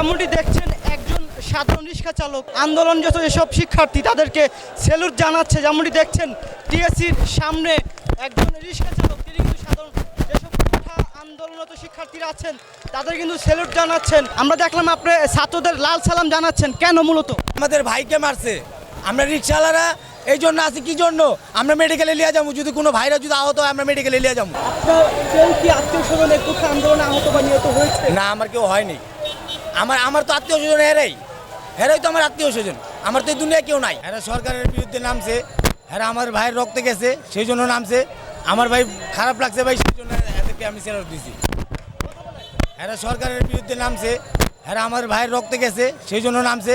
যেমনটি দেখছেন একজন সাধারণ রিক্সা চালক। আন্দোলনরত এসব শিক্ষার্থী তাদেরকে সেলুট জানাচ্ছে। যেমনটি দেখছেন টিএসসির সামনে একজন রিক্সা চালক তিনি কিন্তু সাধারণ যেসব আন্দোলনরত শিক্ষার্থীরা আছেন তাদের কিন্তু সেলুট জানাচ্ছেন। আমরা দেখলাম আপনি ছাত্রদের লাল সালাম জানাচ্ছেন। কেন মূলত? আমাদের ভাইকে মারছে। আমরা রিক্সাওয়ালারা এই জন্য আছি কি জন্য? আমরা মেডিকেলে নিয়ে যাব। যদি কোনো ভাইরা যদি আহত হয় আমরা মেডিকেলে নিয়ে যাব। আপনার কেউ কি আত্মীয় আন্দোলনে আহত বা নিহত হয়েছে? না আমার কেউ হয়নি। আমার আমার তো আত্মীয় স্বজন হেরাই। হেরাই তো আমার আত্মীয় স্বজন। আমার তো এই দুনিয়া কেউ নাই। এরা সরকারের বিরুদ্ধে নামছে হ্যাঁ আমার ভাইয়ের রক্তে গেছে, সেই জন্য নামছে। আমার ভাই খারাপ লাগছে ভাই, সেই জন্য এদেরকে আমি সেলট দিছি। হ্যাঁ সরকারের বিরুদ্ধে নামছে হ্যাঁ আমার ভাইয়ের রক্তে গেছে, সেই জন্য নামছে।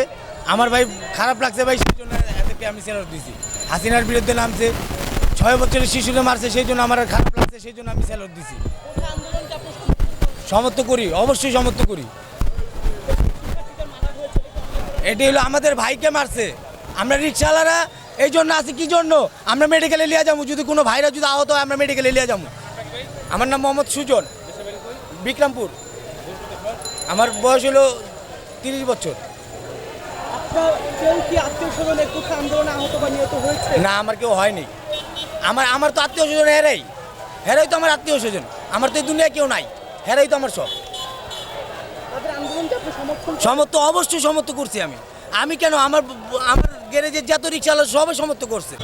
আমার ভাই খারাপ লাগছে ভাই, সেই জন্য এদেরকে আমি সেলট দিছি। হাসিনার বিরুদ্ধে নামছে, ছয় বছরের শিশুকে মারছে, সেই জন্য আমার খারাপ লাগছে, সেই জন্য আমি সেলট দিছি। সমর্থ করি, অবশ্যই সমর্থ করি। এটি হলো আমাদের ভাইকে মারছে। আমরা রিক্সাওয়ালারা এই জন্য আছি কি জন্য? আমরা মেডিকেলে নিয়ে যাব যদি কোনো ভাইরা যদি আহত হয় আমরা মেডিকেলে নিয়ে যাব। আমার নাম মোহাম্মদ সুজন বিক্রমপুর। আমার বয়স হলো তিরিশ বছর। না আমার কেউ হয়নি। আমার আমার তো আত্মীয় স্বজন হেরাই। হেরাই তো আমার আত্মীয় স্বজন। আমার তো এই দুনিয়া কেউ নাই। হেরাই তো আমার সব। সমর্থ, অবশ্যই সমর্থ করছি আমি। আমি কেন? আমার আমার গ্যারেজের যত রিক্সাওয়ালা সবাই সমর্থ করছে।